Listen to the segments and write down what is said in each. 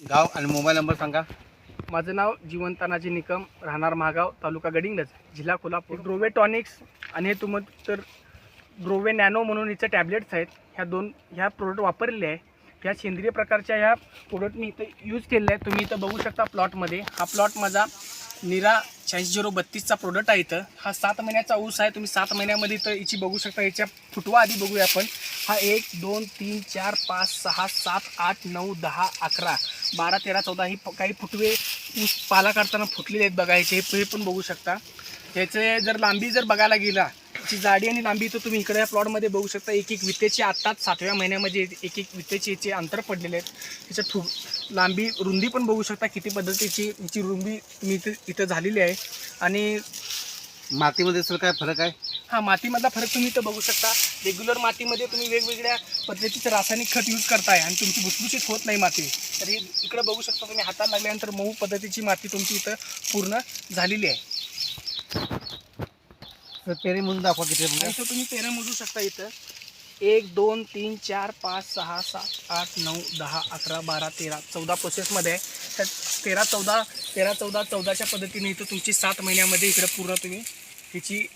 गाव आणि mobile number सांगा. माझं नाव जीवन तानाजी निकम राहणार महागाव तालुका गडिंग्लज जिल्हा कोल्हापूर. ग्रोवे टॉनिक्स आणि हे तुम तर ग्रोवे नॅनो म्हणून हिचं टॅबलेट्स आहेत. ह्या दोन ह्या प्रोडक्ट वापरलेले आहे. ह्या सेंद्रिय प्रकारच्या ह्या प्रोडक्ट मी इथं यूज केलेलं आहे तुम्ही इथं बघू शकता प्लॉटमध्ये हा प्लॉट माझा निरा शहाऐंशी झिरो बत्तीसचा प्रोडक्ट आहे इथं. हा सात महिन्याचा ऊस आहे. तुम्ही सात महिन्यामध्ये इथं हिची बघू शकता. याच्या फुटवा आधी बघूया आपण. हा एक दोन तीन चार पाच सहा सात आठ नऊ दहा अकरा बारा तेरा चौदा ही काही फुटवे ऊस पाला काढताना फुटलेले आहेत बघायचे हे पण बघू शकता. ह्याचे जर लांबी जर बघायला गेला ची जाडी आणि लांबी तर तुम्ही इकडे या प्लॉटमध्ये बघू शकता एक एक वितेचे आत्ताच सातव्या महिन्यामध्ये एक एक वितेचे याचे अंतर पडलेले आहेत. त्याच्या ठु लांबी रुंदी पण बघू शकता किती पद्धतीची याची रुंदी तुम्ही इथे इथं झालेली आहे. आणि मातीमध्ये सर काय फरक आहे? हा मातीमधला फरक तुम्ही इथं बघू शकता. रेग्युलर मातीमध्ये तुम्ही वेगवेगळ्या पद्धतीचं रासायनिक खत यूज करताय आणि तुमची भुसभुशीत होत नाही माती. तर ही इकडं बघू शकता तुम्ही हाताला लागल्यानंतर मऊ पद्धतीची माती तुमची इथं पूर्ण झालेली आहे. सर पेरे म्हणून दाखवा किती आणि इथं तुम्ही पेरं मोजू शकता इथं. एक दोन तीन चार पाच सहा सात आठ नऊ दहा अकरा बारा तेरा चौदा प्रोसेसमध्ये आहे. तर तेरा चौदा तेरा चौदा चौदाच्या पद्धतीने इथं तुमची सात महिन्यामध्ये इकडं पूर्ण तुम्ही हिची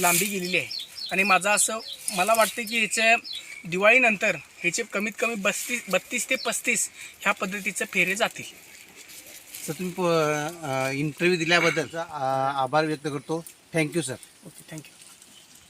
लांबी गेलेली आहे. आणि माझं असं मला वाटतं की ह्याच्या दिवाळीनंतर ह्याचे कमीत कमी बत्तीस बत्तीस ते पस्तीस ह्या पद्धतीचे फेरे जातील. सर तुम्ही इंटरव्ह्यू दिल्याबद्दल आभार व्यक्त करतो. Thank you sir okay thank you